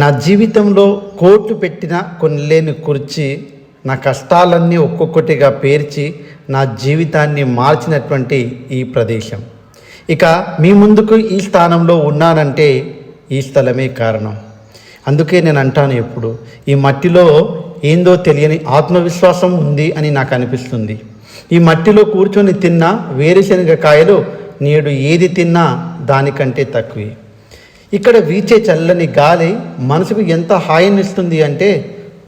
నా జీవితంలో కోట్లు పెట్టిన కొన్ని లేని కుర్చీ నా కష్టాలన్నీ ఒక్కొక్కటిగా పేర్చి నా జీవితాన్ని మార్చినటువంటి ఈ ప్రదేశం. ఇక మీ ముందుకు ఈ స్థానంలో ఉన్నానంటే ఈ స్థలమే కారణం. అందుకే నేను అంటాను ఎప్పుడు ఈ మట్టిలో ఏందో తెలియని ఆత్మవిశ్వాసం ఉంది అని నాకు అనిపిస్తుంది. ఈ మట్టిలో కూర్చొని తిన్న వేరుశనగ కాయలు నేడు ఏది తిన్నా దానికంటే తక్కువే. ఇక్కడ వీచే చల్లని గాలి మనసుకు ఎంత హాయినిస్తుంది అంటే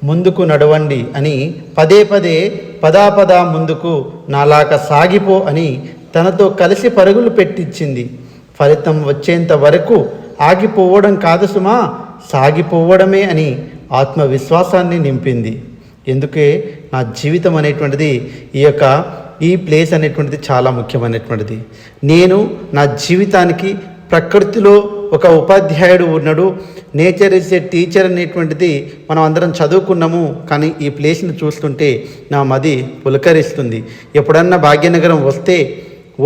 ముందుకు నడవండి అని పదే పదే పదా పదా ముందుకు నాలాక సాగిపో అని తనతో కలిసి పరుగులు పెట్టించింది ఫలితం వచ్చేంత వరకు ఆగిపోవడం కాదు సుమా సాగిపోవడమే అని ఆత్మవిశ్వాసాన్ని నింపింది. ఎందుకే? నా జీవితం అనేటువంటిది ఈ యొక్క ఈ ప్లేస్ అనేటువంటిది చాలా ముఖ్యమైనటువంటిది. నేను నా జీవితానికి ప్రకృతిలో ఒక ఉపాధ్యాయుడు ఉన్నాడు. నేచర్ ఇస్ ఏ టీచర్ అనేటువంటిది మనం అందరం చదువుకున్నాము. కానీ ఈ ప్లేస్ని చూస్తుంటే నా మది పులకరిస్తుంది. ఎప్పుడన్నా భాగ్యనగరం వస్తే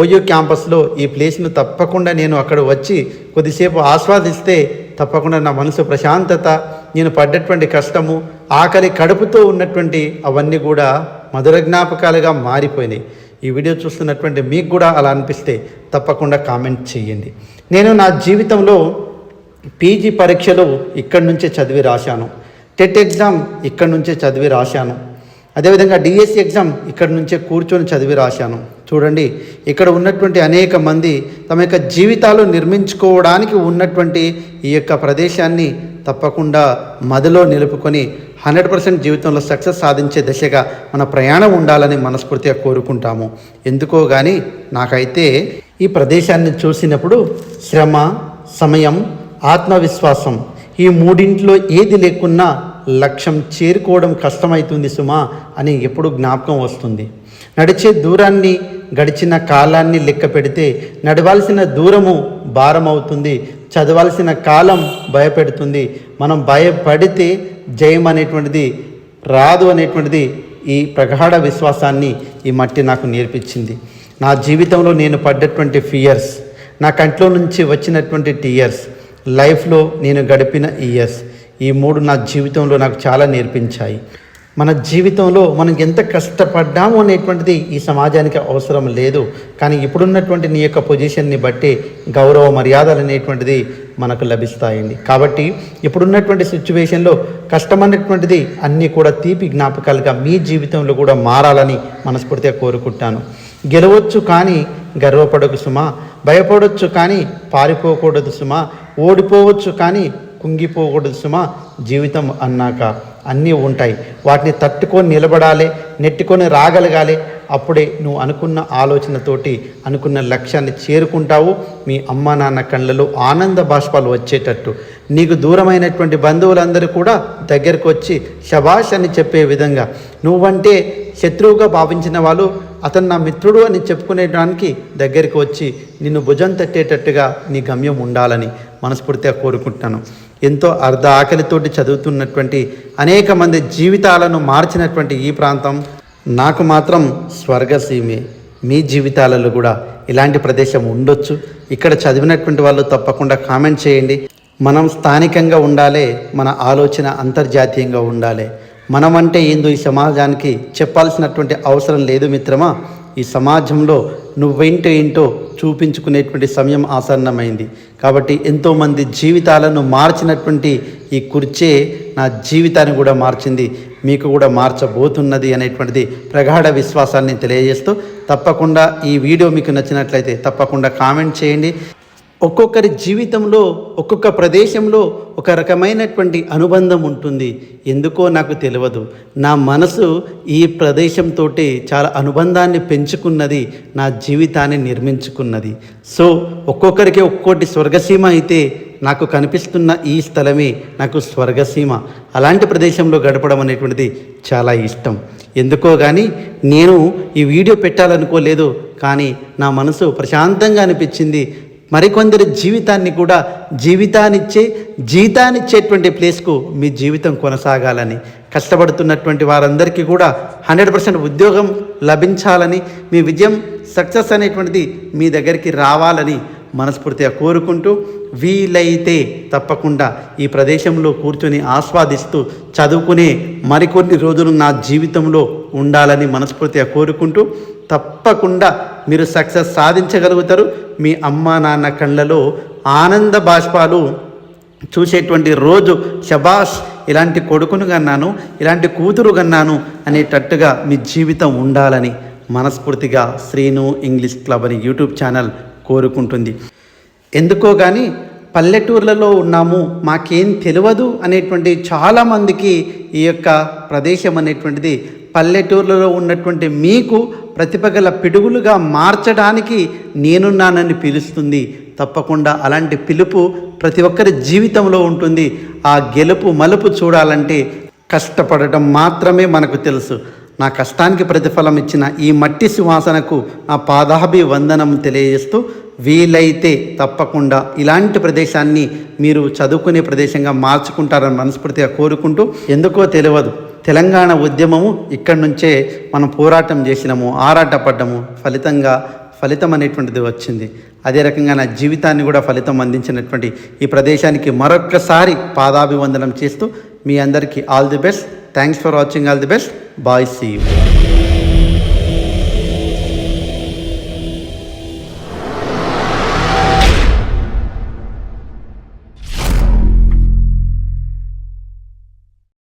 ఓయో క్యాంపస్లో ఈ ప్లేస్ను తప్పకుండా నేను అక్కడ వచ్చి కొద్దిసేపు ఆస్వాదిస్తే తప్పకుండా నా మనసు ప్రశాంతత నేను పడ్డటువంటి కష్టము ఆకలి కడుపుతో ఉన్నటువంటి అవన్నీ కూడా మధుర జ్ఞాపకాలుగా మారిపోయినాయి. ఈ వీడియో చూస్తున్నటువంటి మీకు కూడా అలా అనిపిస్తే తప్పకుండా కామెంట్ చేయండి. నేను నా జీవితంలో పీజీ పరీక్షలు ఇక్కడి నుంచే చదివి రాశాను. టెట్ ఎగ్జామ్ ఇక్కడి నుంచే చదివి రాశాను. అదేవిధంగా డిఎస్సి ఎగ్జామ్ ఇక్కడ నుంచే కూర్చొని చదివి రాశాను. చూడండి ఇక్కడ ఉన్నటువంటి అనేక మంది తమ యొక్క జీవితాలు నిర్మించుకోవడానికి ఉన్నటువంటి ఈ యొక్క ప్రదేశాన్ని తప్పకుండా మదిలో నిలుపుకొని హండ్రెడ్ పర్సెంట్ జీవితంలో సక్సెస్ సాధించే దిశగా మన ప్రయాణం ఉండాలని మనస్ఫూర్తిగా కోరుకుంటాము. ఎందుకో కానీ నాకైతే ఈ ప్రదేశాన్ని చూసినప్పుడు శ్రమ సమయం ఆత్మవిశ్వాసం ఈ మూడింట్లో ఏది లేకున్నా లక్ష్యం చేరుకోవడం కష్టమవుతుంది సుమా అని ఎప్పుడు జ్ఞాపకం వస్తుంది. నడిచే దూరాన్ని గడిచిన కాలాన్ని లెక్క పెడితే నడవాల్సిన దూరము భారం అవుతుంది చదవాల్సిన కాలం భయపెడుతుంది. మనం భయపడితే జయం అనేటువంటిది రాదు అనేటువంటిది ఈ ప్రగాఢ విశ్వాసాన్ని ఈ మట్టి నాకు నేర్పించింది. నా జీవితంలో నేను పడ్డటువంటి ఫియర్స్ నా కంట్లో నుంచి వచ్చినటువంటి టీయర్స్ లైఫ్లో నేను గడిపిన ఇయర్స్ ఈ మూడు నా జీవితంలో నాకు చాలా నేర్పించాయి. మన జీవితంలో మనం ఎంత కష్టపడ్డాము అనేటువంటిది ఈ సమాజానికి అవసరం లేదు. కానీ ఇప్పుడున్నటువంటి నీ యొక్క పొజిషన్ని బట్టి గౌరవ మర్యాదలు అనేటువంటిది మనకు లభిస్తాయండి. కాబట్టి ఇప్పుడున్నటువంటి సిచ్యువేషన్లో కష్టం అనేటువంటిది అన్నీ కూడా తీపి జ్ఞాపకాలుగా మీ జీవితంలో కూడా మారాలని మనస్ఫూర్తిగా కోరుకుంటాను. గెలవచ్చు కానీ గర్వపడకు సుమా. భయపడవచ్చు కానీ పారిపోకూడదు సుమా. ఓడిపోవచ్చు కానీ కుంగిపోకూడదు సుమా. జీవితం అన్నాక అన్నీ ఉంటాయి. వాటిని తట్టుకొని నిలబడాలి నెట్టుకొని రాగలగాలి. అప్పుడే నువ్వు అనుకున్న ఆలోచనతోటి అనుకున్న లక్ష్యాన్ని చేరుకుంటావు. మీ అమ్మ నాన్న కళ్ళలో ఆనంద బాష్పాలు వచ్చేటట్టు. నీకు దూరమైనటువంటి బంధువులందరూ కూడా దగ్గరకు వచ్చి శబాష్ అని చెప్పే విధంగా. నువ్వంటే శత్రువుగా భావించిన వాళ్ళు అతను నా మిత్రుడు అని చెప్పుకునేటానికి దగ్గరికి వచ్చి నిన్ను భుజం తట్టేటట్టుగా నీ గమ్యం ఉండాలని మనస్ఫూర్తిగా కోరుకుంటున్నాను. ఎంతో అర్ధ ఆకలితోటి చదువుతున్నటువంటి అనేక మంది జీవితాలను మార్చినటువంటి ఈ ప్రాంతం నాకు మాత్రం స్వర్గసీమే. మీ జీవితాలలో కూడా ఇలాంటి ప్రదేశం ఉండొచ్చు. ఇక్కడ చదివినటువంటి వాళ్ళు తప్పకుండా కామెంట్ చేయండి. మనం స్థానికంగా ఉండాలి మన ఆలోచన అంతర్జాతీయంగా ఉండాలి. మనమంటే ఏందో ఈ సమాజానికి చెప్పాల్సినటువంటి అవసరం లేదు మిత్రమా. ఈ సమాజంలో నువ్వేంటో ఏంటో చూపించుకునేటువంటి సమయం ఆసన్నమైంది. కాబట్టి ఎంతోమంది జీవితాలను మార్చినటువంటి ఈ కుర్చే నా జీవితాన్ని కూడా మార్చింది. మీకు కూడా మార్చబోతున్నది అనేటువంటిది ప్రగాఢ విశ్వాసాన్ని తెలియజేస్తూ తప్పకుండా ఈ వీడియో మీకు నచ్చినట్లయితే తప్పకుండా కామెంట్ చేయండి. ఒక్కొక్కరి జీవితంలో ఒక్కొక్క ప్రదేశంలో ఒక రకమైనటువంటి అనుబంధం ఉంటుంది. ఎందుకో నాకు తెలియదు నా మనసు ఈ ప్రదేశంతో చాలా అనుబంధాన్ని పెంచుకున్నది నా జీవితాన్ని నిర్మించుకున్నది. సో ఒక్కొక్కరికి ఒక్కోటి స్వర్గసీమ అయితే నాకు కనిపిస్తున్న ఈ స్థలమే నాకు స్వర్గసీమ. అలాంటి ప్రదేశంలో గడపడం అనేటువంటిది చాలా ఇష్టం. ఎందుకో కానీ నేను ఈ వీడియో పెట్టాలనుకోలేదు. కానీ నా మనసు ప్రశాంతంగా అనిపించింది. మరికొందరి జీవితాన్ని కూడా జీవితాన్నిచ్చే జీతాన్నిచ్చేటువంటి ప్లేస్కు మీ జీవితం కొనసాగాలని కష్టపడుతున్నటువంటి వారందరికీ కూడా హండ్రెడ్ పర్సెంట్ ఉద్యోగం లభించాలని మీ విజయం సక్సెస్ అనేటువంటిది మీ దగ్గరికి రావాలని మనస్ఫూర్తిగా కోరుకుంటూ వీలైతే తప్పకుండా ఈ ప్రదేశంలో కూర్చొని ఆస్వాదిస్తూ చదువుకునే మరికొన్ని రోజులు నా జీవితంలో ఉండాలని మనస్ఫూర్తిగా కోరుకుంటూ తప్పకుండా మీరు సక్సెస్ సాధించగలుగుతారు. మీ అమ్మ నాన్న కళ్ళలో ఆనంద బాష్పాలు చూసేటువంటి రోజు శబాష్ ఇలాంటి కొడుకును కన్నాను ఇలాంటి కూతురు కన్నాను అనేటట్టుగా మీ జీవితం ఉండాలని మనస్ఫూర్తిగా శ్రీను ఇంగ్లీష్ క్లబ్ అని యూట్యూబ్ ఛానల్ కోరుకుంటుంది. ఎందుకో కానీ పల్లెటూర్లలో ఉన్నాము మాకేం తెలియదు అనేటువంటి చాలామందికి ఈ యొక్క ప్రదేశం అనేటువంటిది పల్లెటూర్లలో ఉన్నటువంటి మీకు ప్రతిభగల పిడుగులుగా మార్చడానికి నేనున్నానని పిలుస్తుంది. తప్పకుండా అలాంటి పిలుపు ప్రతి ఒక్కరి జీవితంలో ఉంటుంది. ఆ గెలుపు మలుపు చూడాలంటే కష్టపడటం మాత్రమే మనకు తెలుసు. నా కష్టానికి ప్రతిఫలం ఇచ్చిన ఈ మట్టి సువాసనకు నా పాదాభి వందనం తెలియజేస్తూ వీలైతే తప్పకుండా ఇలాంటి ప్రదేశాన్ని మీరు చదువుకునే ప్రదేశంగా మార్చుకుంటారని మనస్ఫూర్తిగా కోరుకుంటూ ఎందుకో తెలియదు. తెలంగాణ ఉద్యమము ఇక్కడి నుంచే మనం పోరాటం చేసినాము ఆరాటపడ్డము ఫలితంగా ఫలితం అనేటువంటిది వచ్చింది. అదే రకంగా నా జీవితాన్ని కూడా ఫలితం అందించినటువంటి ఈ ప్రదేశానికి మరొక్కసారి పాదాభివందనం చేస్తూ మీ అందరికీ all the best. Thanks for watching all the best bye see you